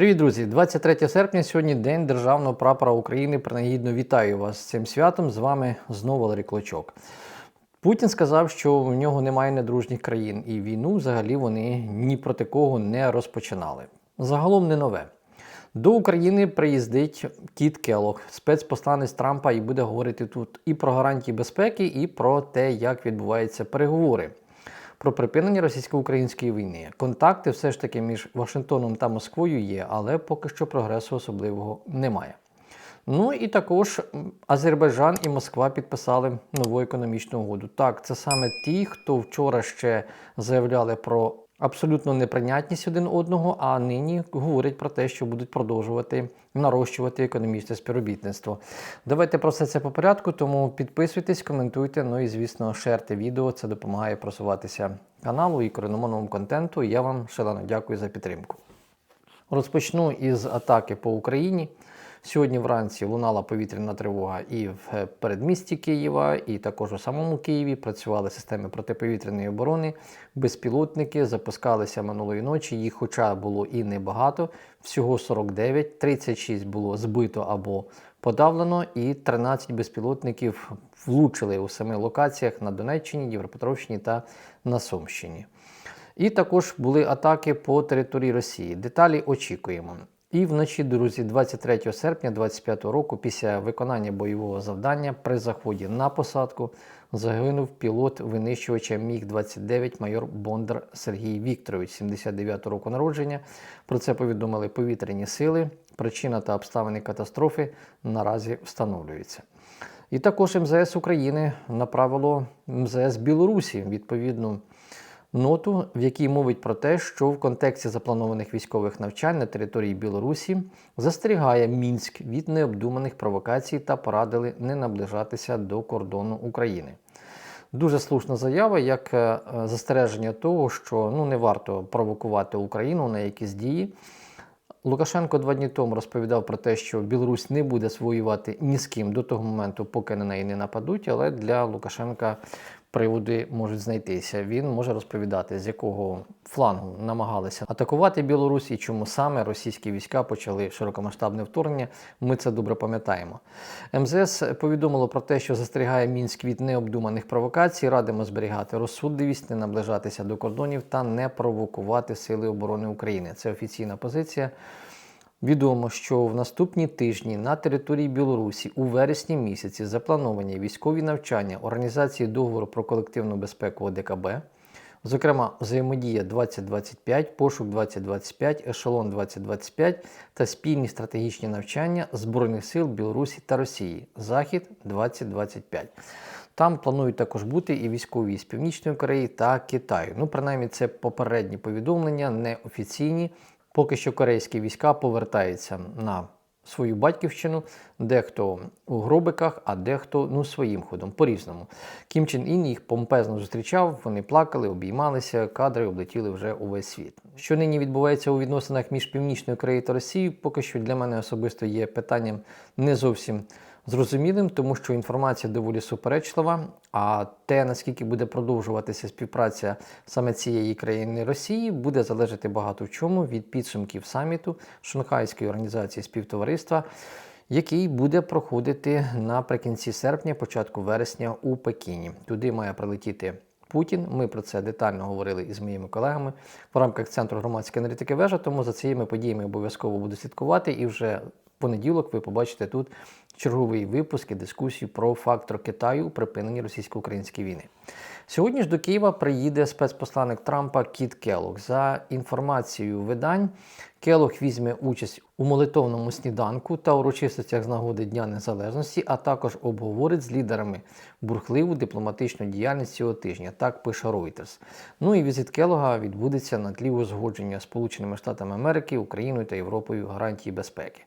Привіт, друзі! 23 серпня сьогодні День Державного прапора України. Принагідно вітаю вас з цим святом. З вами знову Валерій Клочок. Путін сказав, що в нього немає недружніх країн, і війну взагалі вони ні проти кого не розпочинали. Загалом не нове. До України приїздить Кіт Келох, спецпосланець Трампа, і буде говорити тут і про гарантії безпеки, і про те, як відбуваються переговори про припинення російсько-української війни. Контакти все ж таки між Вашингтоном та Москвою є, але поки що прогресу особливого немає. Ну і також Азербайджан і Москва підписали нову економічну угоду. Так, це саме ті, хто вчора ще заявляли про абсолютно неприйнятність один одного, а нині говорять про те, що будуть продовжувати нарощувати економічне співробітництво. Давайте про все це по порядку, тому підписуйтесь, коментуйте, ну і звісно, шерте відео. Це допомагає просуватися каналу і кореномовному контенту. Я вам шалено дякую за підтримку. Розпочну із атаки по Україні. Сьогодні вранці лунала повітряна тривога і в передмісті Києва, і також у самому Києві працювали системи протиповітряної оборони, безпілотники запускалися минулої ночі. Їх, хоча було і небагато, всього 49, 36 було збито або подавлено, і 13 безпілотників влучили у семи локаціях на Донеччині, Дніпропетровщині та на Сумщині. І також були атаки по території Росії. Деталі очікуємо. І вночі, друзі, 23 серпня 2025 року, після виконання бойового завдання при заході на посадку загинув пілот винищувача Міг-29 майор Бондар Сергій Вікторович, 79 року народження. Про це повідомили повітряні сили. Причина та обставини катастрофи наразі встановлюються. І також МЗС України направило МЗС Білорусі відповідну ноту, в якій мовить про те, що в контексті запланованих військових навчань на території Білорусі застерігає Мінськ від необдуманих провокацій та порадили не наближатися до кордону України. Дуже слушна заява, як е, застереження того, що ну не варто провокувати Україну на якісь дії. Лукашенко два дні тому розповідав про те, що Білорусь не буде своювати ні з ким до того моменту, поки на неї не нападуть. Але для Лукашенка приводи можуть знайтися. Він може розповідати, з якого флангу намагалися атакувати Білорусь і чому саме російські війська почали широкомасштабне вторгнення. Ми це добре пам'ятаємо. МЗС повідомило про те, що застерігає мінськ від необдуманих провокацій. Радимо зберігати розсудливість, не наближатися до кордонів та не провокувати сили оборони України. Це офіційна позиція. Відомо, що в наступні тижні на території Білорусі у вересні місяці заплановані військові навчання Організації договору про колективну безпеку ОДКБ, зокрема, взаємодія 2025, пошук 2025, ешелон 2025 та спільні стратегічні навчання Збройних сил Білорусі та Росії Захід 2025. Там планують також бути і військові з Північної Кореї та Китаю. Ну, принаймні, це попередні повідомлення, неофіційні. Поки що корейські війська повертаються на свою батьківщину, дехто у гробиках, а дехто ну, своїм ходом, по-різному. Кім Чен Ін їх помпезно зустрічав, вони плакали, обіймалися, кадри облетіли вже увесь світ. Що нині відбувається у відносинах між Північною Кореєю та Росією, поки що для мене особисто є питанням не зовсім зрозумілим, тому що інформація доволі суперечлива. А те, наскільки буде продовжуватися співпраця саме цієї країни Росії, буде залежати багато в чому від підсумків саміту Шанхайської організації співтовариства, який буде проходити наприкінці серпня, початку вересня у Пекіні. Туди має прилетіти. Путін, ми про це детально говорили із моїми колегами в рамках центру громадської аналітики вежа. Тому за цими подіями обов'язково буду слідкувати і вже понеділок ви побачите тут черговий випуск і дискусію про фактор Китаю у припиненні російсько-української війни. Сьогодні ж до Києва приїде спецпосланник Трампа Кіт Келлог. За інформацією видань, Келлог візьме участь у молитовному сніданку та урочистостях з нагоди Дня Незалежності, а також обговорить з лідерами бурхливу дипломатичну діяльність цього тижня. Так пише Reuters. Ну і візит Келлога відбудеться на тлі узгодження Сполученими Штатами Америки, Україною та Європою гарантії безпеки.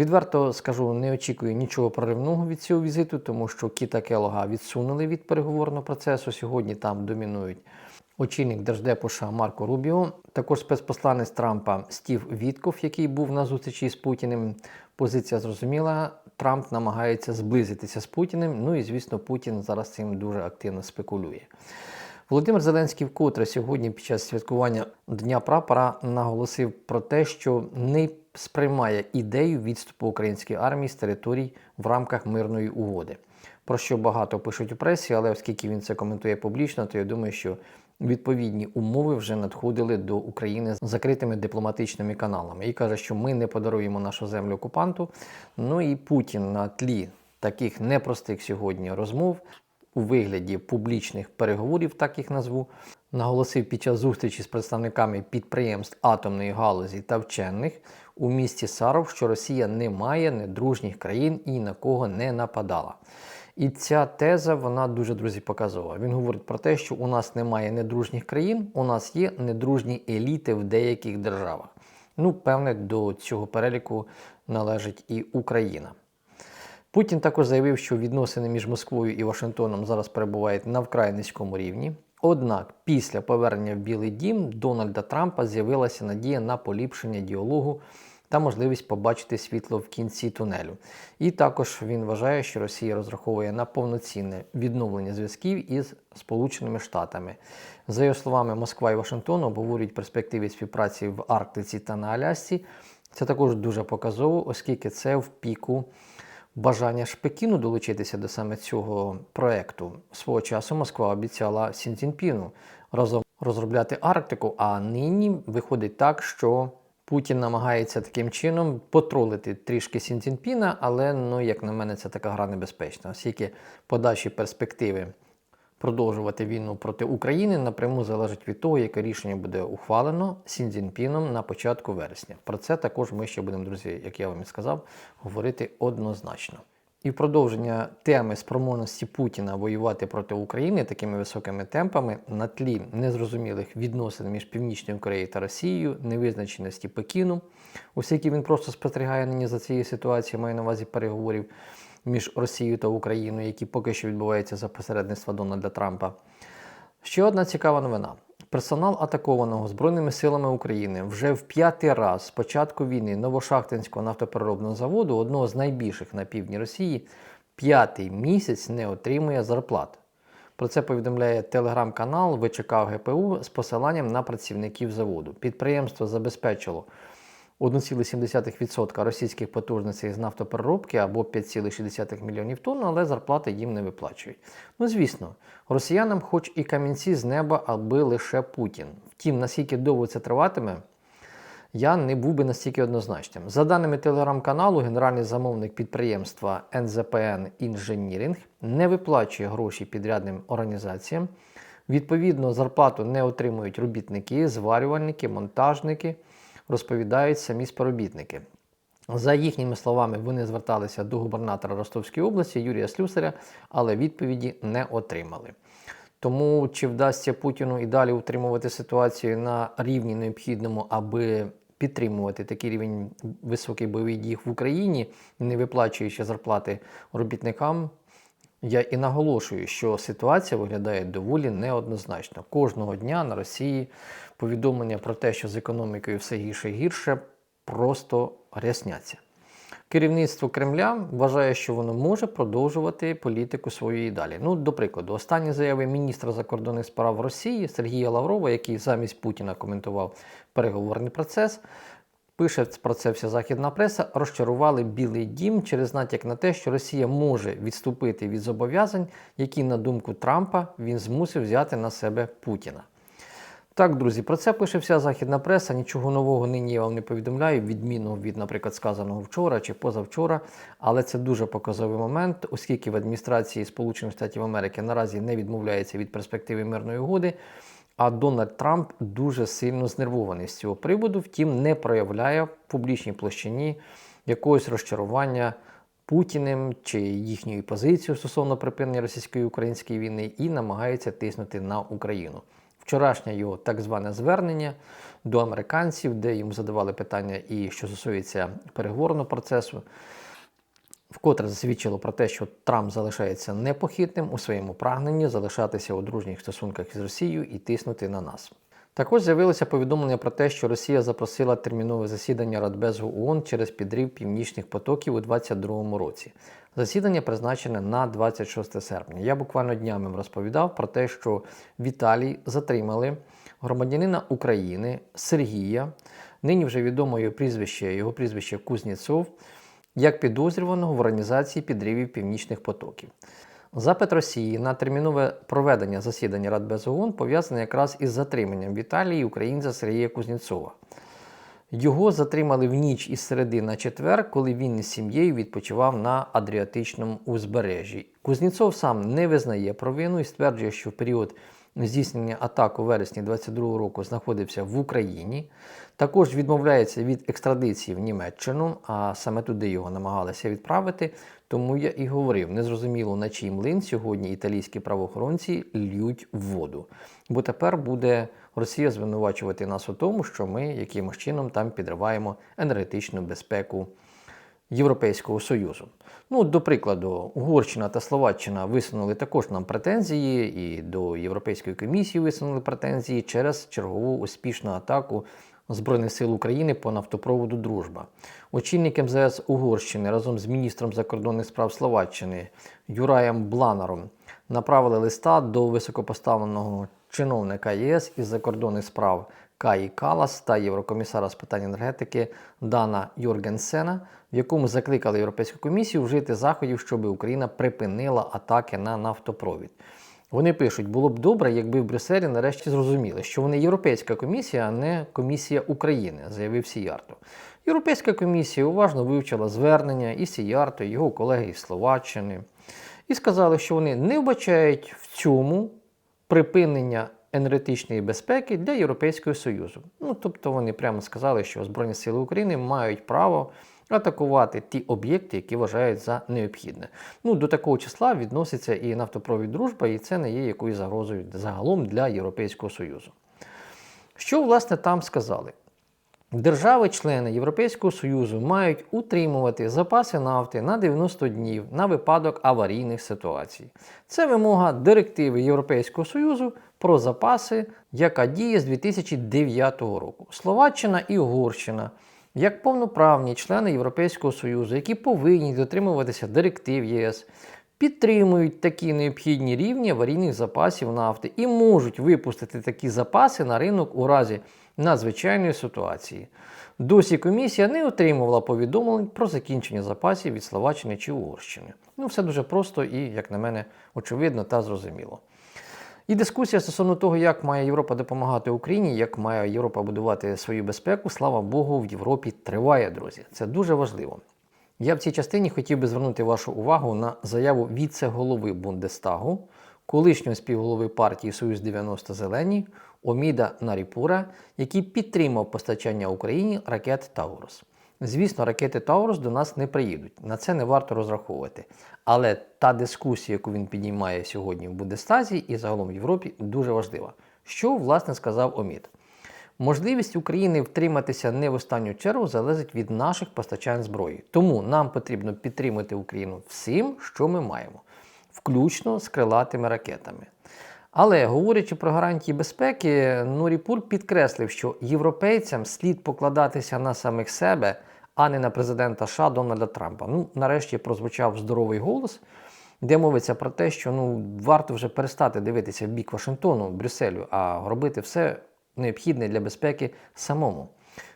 Відверто скажу, не очікую нічого проривного від цього візиту, тому що Кіта Келога відсунули від переговорного процесу. Сьогодні там домінують очільник Держдепу США Марко Рубіо, також спецпосланець Трампа Стів Вітков, який був на зустрічі з Путіним. Позиція зрозуміла. Трамп намагається зблизитися з Путіним. Ну і звісно, Путін зараз цим дуже активно спекулює. Володимир Зеленський вкотре сьогодні під час святкування Дня прапора наголосив про те, що не сприймає ідею відступу української армії з територій в рамках мирної угоди. Про що багато пишуть у пресі, але оскільки він це коментує публічно, то я думаю, що відповідні умови вже надходили до України з закритими дипломатичними каналами. І каже, що ми не подаруємо нашу землю окупанту. Ну і Путін на тлі таких непростих сьогодні розмов у вигляді публічних переговорів, так їх назву, наголосив під час зустрічі з представниками підприємств атомної галузі та вчених у місті Саров, що Росія не має недружніх країн і на кого не нападала. І ця теза, вона дуже друзі показова. Він говорить про те, що у нас немає недружніх країн, у нас є недружні еліти в деяких державах. Ну, певне, до цього переліку належить і Україна. Путін також заявив, що відносини між Москвою і Вашингтоном зараз перебувають на вкрай низькому рівні. Однак після повернення в Білий Дім Дональда Трампа з'явилася надія на поліпшення діалогу та можливість побачити світло в кінці тунелю. І також він вважає, що Росія розраховує на повноцінне відновлення зв'язків із Сполученими Штатами. За його словами, Москва і Вашингтон обговорюють перспективи співпраці в Арктиці та на Алясці. Це також дуже показово, оскільки це в піку бажання ж Пекіну долучитися до саме цього проекту. Свого часу Москва обіцяла Сінзінпіну разом розробляти Арктику, а нині виходить так, що Путін намагається таким чином потролити трішки Сінцінпіна, але, ну, як на мене, це така гра небезпечна, оскільки подальші перспективи продовжувати війну проти України напряму залежить від того, яке рішення буде ухвалено Сін Цзіньпіном на початку вересня. Про це також ми ще будемо, друзі, як я вам і сказав, говорити однозначно. І в продовження теми спроможності Путіна воювати проти України такими високими темпами на тлі незрозумілих відносин між Північною Кореєю та Росією, невизначеності Пекіну, оскільки він просто спостерігає нині за цією ситуацією, маю на увазі переговорів між Росією та Україною, які поки що відбуваються за посередництва Дональда Трампа. Ще одна цікава новина. Персонал атакованого Збройними силами України вже в п'ятий раз з початку війни Новошахтинського нафтопереробного заводу, одного з найбільших на півдні Росії, п'ятий місяць не отримує зарплат. Про це повідомляє телеграм-канал ВЧК ГПУ з посиланням на працівників заводу. Підприємство забезпечило 1,7% російських потужностей з нафтопереробки або 5,6 мільйонів тонн, але зарплати їм не виплачують. Ну, звісно, росіянам хоч і камінці з неба, аби лише Путін. Втім, наскільки довго це триватиме, я не був би настільки однозначним. За даними телеграм-каналу, генеральний замовник підприємства НЗПН Інженірінг не виплачує гроші підрядним організаціям. Відповідно, зарплату не отримують робітники, зварювальники, монтажники розповідають самі співробітники. За їхніми словами, вони зверталися до губернатора Ростовської області Юрія Слюсаря, але відповіді не отримали. Тому чи вдасться Путіну і далі утримувати ситуацію на рівні необхідному, аби підтримувати такий рівень високих бойових дій в Україні, не виплачуючи зарплати робітникам, я і наголошую, що ситуація виглядає доволі неоднозначно. Кожного дня на Росії повідомлення про те, що з економікою все гірше і гірше, просто рясняться. Керівництво Кремля вважає, що воно може продовжувати політику своєї далі. Ну, до прикладу, останні заяви міністра закордонних справ Росії Сергія Лаврова, який замість Путіна коментував переговорний процес, Пише про це вся західна преса, розчарували Білий Дім через натяк на те, що Росія може відступити від зобов'язань, які, на думку Трампа, він змусив взяти на себе Путіна. Так, друзі, про це пише вся західна преса. Нічого нового нині я вам не повідомляю, відмінного від, наприклад, сказаного вчора чи позавчора. Але це дуже показовий момент, оскільки в адміністрації Сполучених Штатів Америки наразі не відмовляється від перспективи мирної угоди. А Дональд Трамп дуже сильно знервований з цього приводу, втім, не проявляє в публічній площині якогось розчарування Путіним чи їхньою позицією стосовно припинення російської української війни і намагається тиснути на Україну. Вчорашнє його так зване звернення до американців, де йому задавали питання, і що стосується переговорного процесу вкотре засвідчило про те, що Трамп залишається непохитним у своєму прагненні залишатися у дружніх стосунках із Росією і тиснути на нас. Також з'явилося повідомлення про те, що Росія запросила термінове засідання Радбезу ООН через підрив північних потоків у 2022 році. Засідання призначене на 26 серпня. Я буквально днями розповідав про те, що в Італії затримали громадянина України Сергія, нині вже відомо його прізвище, його прізвище Кузніцов, як підозрюваного в організації підривів північних потоків. Запит Росії на термінове проведення засідання Радбезу ООН пов'язаний якраз із затриманням в Італії українця Сергія Кузніцова. Його затримали в ніч із середи на четвер, коли він із сім'єю відпочивав на Адріатичному узбережжі. Кузніцов сам не визнає провину і стверджує, що в період здійснення атак у вересні 22 року знаходився в Україні. Також відмовляється від екстрадиції в Німеччину, а саме туди його намагалися відправити. Тому я і говорив, незрозуміло на чий млин сьогодні італійські правоохоронці льють воду. Бо тепер буде Росія звинувачувати нас у тому, що ми якимось чином там підриваємо енергетичну безпеку Європейського Союзу. Ну, до прикладу, Угорщина та Словаччина висунули також нам претензії, і до Європейської комісії висунули претензії через чергову успішну атаку Збройних сил України по нафтопроводу Дружба. Очільник МЗС Угорщини разом з міністром закордонних справ Словаччини Юраєм Бланаром направили листа до високопоставленого чиновника ЄС із закордонних справ Каї Калас та Єврокомісара з питань енергетики Дана Йоргенсена, в якому закликали Європейську комісію вжити заходів, щоб Україна припинила атаки на нафтопровід. Вони пишуть, було б добре, якби в Брюсселі нарешті зрозуміли, що вони Європейська комісія, а не комісія України, заявив Сіярто. Європейська комісія уважно вивчила звернення і Сіярто, і його колеги із Словаччини, і сказали, що вони не вбачають в цьому припинення енергетичної безпеки для Європейського Союзу. Ну, тобто вони прямо сказали, що Збройні Сили України мають право атакувати ті об'єкти, які вважають за необхідне. Ну, До такого числа відноситься і нафтопровід дружба, і це не є якоюсь загрозою загалом для Європейського Союзу. Що, власне, там сказали? Держави-члени Європейського Союзу мають утримувати запаси нафти на 90 днів на випадок аварійних ситуацій. Це вимога директиви Європейського Союзу про запаси, яка діє з 2009 року. Словаччина і Угорщина, як повноправні члени Європейського Союзу, які повинні дотримуватися директив ЄС, підтримують такі необхідні рівні аварійних запасів нафти і можуть випустити такі запаси на ринок у разі надзвичайної ситуації. Досі комісія не отримувала повідомлень про закінчення запасів від Словаччини чи Угорщини. Ну, все дуже просто і, як на мене, очевидно та зрозуміло. І дискусія стосовно того, як має Європа допомагати Україні, як має Європа будувати свою безпеку, слава Богу, в Європі триває, друзі. Це дуже важливо. Я в цій частині хотів би звернути вашу увагу на заяву віце-голови Бундестагу, колишнього співголови партії Союз 90 Зелені Оміда Наріпура, який підтримав постачання Україні ракет Таурус. Звісно, ракети Таурус до нас не приїдуть, на це не варто розраховувати. Але та дискусія, яку він піднімає сьогодні в Бундестазі і загалом в Європі, дуже важлива. Що, власне, сказав Омід? Можливість України втриматися не в останню чергу залежить від наших постачань зброї. Тому нам потрібно підтримати Україну всім, що ми маємо, включно з крилатими ракетами. Але говорячи про гарантії безпеки, Нуріпур підкреслив, що європейцям слід покладатися на самих себе, а не на президента США Дональда Трампа. Ну, нарешті прозвучав здоровий голос, де мовиться про те, що ну варто вже перестати дивитися в бік Вашингтону, Брюсселю, а робити все необхідне для безпеки самому.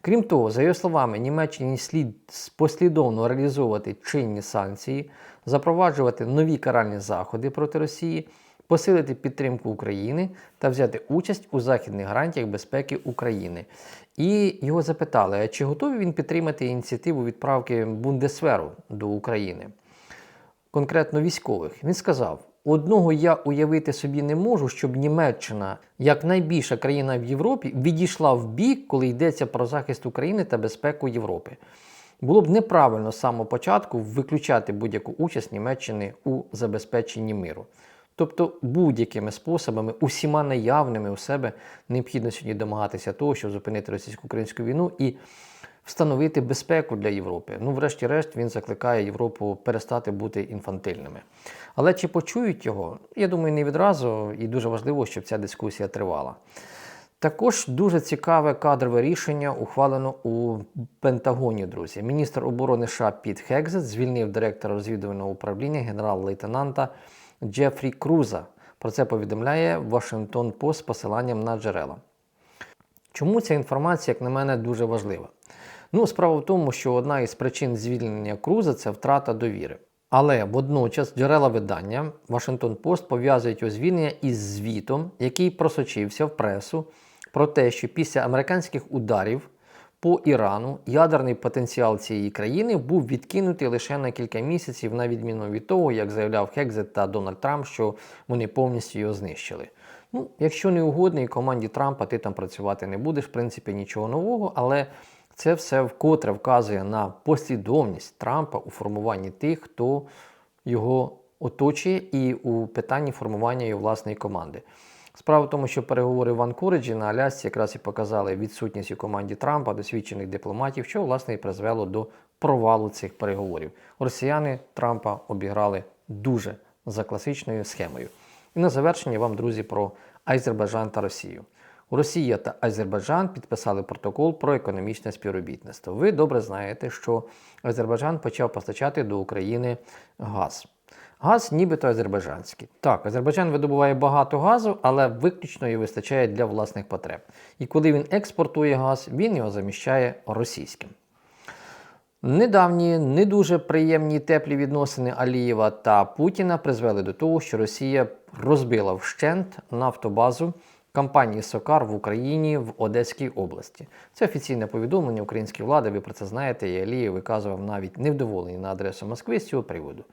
Крім того, за його словами, Німеччині слід послідовно реалізовувати чинні санкції, запроваджувати нові каральні заходи проти Росії, посилити підтримку України та взяти участь у західних гарантіях безпеки України. І його запитали, чи готовий він підтримати ініціативу відправки Бундесверу до України, конкретно військових. Він сказав: одного я уявити собі не можу, щоб Німеччина, як найбільша країна в Європі, відійшла в бік, коли йдеться про захист України та безпеку Європи. Було б неправильно з самого початку виключати будь-яку участь Німеччини у забезпеченні миру. Тобто будь-якими способами, усіма наявними у себе необхідно сьогодні домагатися того, щоб зупинити російсько-українську війну і встановити безпеку для Європи. Ну, врешті-решт, він закликає Європу перестати бути інфантильними. Але чи почують його? Я думаю, не відразу, і дуже важливо, щоб ця дискусія тривала. Також дуже цікаве кадрове рішення ухвалено у Пентагоні, друзі. Міністр оборони США Піт Хекзет звільнив директора розвідувального управління генерал-лейтенанта Джефрі Круза. Про це повідомляє Вашингтон Пост з посиланням на джерела. Чому ця інформація, як на мене, дуже важлива? Ну, справа в тому, що одна із причин звільнення Круза це втрата довіри. Але водночас джерела видання Вашингтон Пост пов'язують його звільнення із звітом, який просочився в пресу про те, що після американських ударів по Ірану ядерний потенціал цієї країни був відкинутий лише на кілька місяців, на відміну від того, як заявляв Хекзет та Дональд Трамп, що вони повністю його знищили. Ну, якщо не угодний команді Трампа, ти там працювати не будеш, в принципі, нічого нового, але це все вкотре вказує на послідовність Трампа у формуванні тих, хто його оточує, і у питанні формування його власної команди. Справа в тому, що переговори в Анкориджі на Алясці якраз і показали відсутність у команді Трампа досвідчених дипломатів, що власне і призвело до провалу цих переговорів. Росіяни Трампа обіграли дуже за класичною схемою. І на завершення вам, друзі, про Азербайджан та Росію. Росія та Азербайджан підписали протокол про економічне співробітництво. Ви добре знаєте, що Азербайджан почав постачати до України газ. Газ нібито азербайджанський. Так, Азербайджан видобуває багато газу, але виключно її вистачає для власних потреб. І коли він експортує газ, він його заміщає російським. Недавні не дуже приємні теплі відносини Алієва та Путіна призвели до того, що Росія розбила вщент нафтобазу компанії Сокар в Україні в Одеській області. Це офіційне повідомлення української влади. Ви про це знаєте. І Алієв виказував навіть невдоволення на адресу Москви з цього приводу.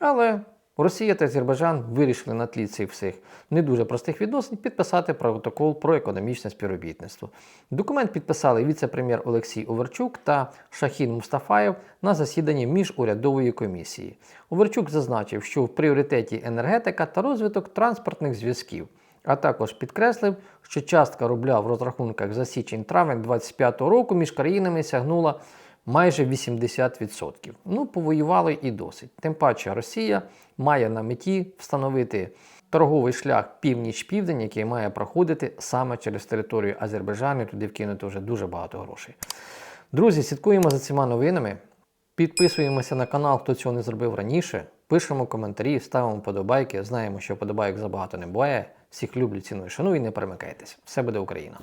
Але Росія та Азербайджан вирішили на тлі цих всіх не дуже простих відносин підписати протокол про економічне співробітництво. Документ підписали віце-прем'єр Олексій Оверчук та Шахін Мустафаєв на засіданні міжурядової комісії. Оверчук зазначив, що в пріоритеті енергетика та розвиток транспортних зв'язків. А також підкреслив, що частка рубля в розрахунках за січень-травень 2025 року між країнами сягнула майже 80%. Ну, повоювали і досить. Тим паче Росія має на меті встановити торговий шлях північ-південь, який має проходити саме через територію Азербайджану, туди вкинути вже дуже багато грошей. Друзі, слідкуємо за цими новинами. Підписуємося на канал, хто цього не зробив раніше. Пишемо коментарі, ставимо подобайки. Знаємо, що подобайок забагато не буває. Всіх люблю, ціную, шаную і не перемикайтесь. Все буде Україна!